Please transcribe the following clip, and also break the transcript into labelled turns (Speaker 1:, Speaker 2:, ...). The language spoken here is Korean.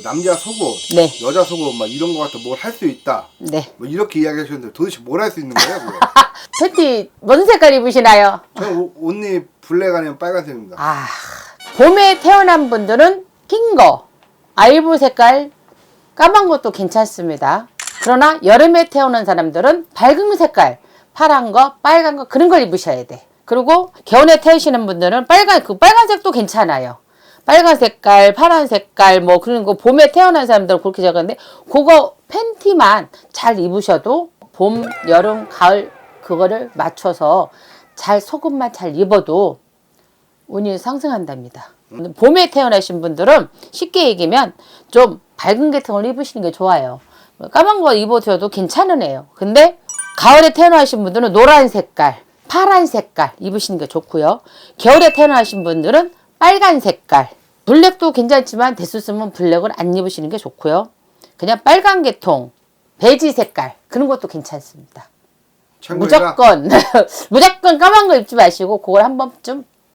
Speaker 1: 남자 속옷,
Speaker 2: 네.
Speaker 1: 여자 속옷 막 이런 거 같은 뭘할 수 있다.
Speaker 2: 네.
Speaker 1: 뭐 이렇게 이야기하셨는데 도대체 뭘 할 수 있는 거예요? 그거?
Speaker 2: 팬티 무슨 색깔 입으시나요?
Speaker 1: 저는 옷- 옷이 블랙 아니면 빨간색입니다.
Speaker 2: 아, 봄에 태어난 분들은 흰 거, 아이보 색깔, 까만 것도 괜찮습니다. 그러나 여름에 태어난 사람들은 밝은 색깔, 파란 거, 빨간 거 그런 걸 입으셔야 돼. 그리고 겨울에 태우시는 분들은 빨간 그 빨간색도 괜찮아요. 빨간 색깔, 파란 색깔 뭐 그런 거 봄에 태어난 사람들은 그렇게 적었는데 그거 팬티만 잘 입으셔도 봄, 여름, 가을 그거를 맞춰서 잘 속옷만 잘 입어도 운이 상승한답니다. 봄에 태어나신 분들은 쉽게 얘기하면 좀 밝은 계통을 입으시는 게 좋아요. 까만 거 입어줘도 괜찮은 애요. 근데 가을에 태어나신 분들은 노란 색깔, 파란 색깔 입으시는 게 좋고요. 겨울에 태어나신 분들은 빨간 색깔, 블랙도 괜찮지만 쓰면 블랙을 안 입으시는 게 좋고요. 그냥 빨간 계통, 베지 색깔 그런 것도 괜찮습니다.
Speaker 1: 참고해라.
Speaker 2: 무조건 무조건 까만 거 입지 마시고 그걸 한번 좀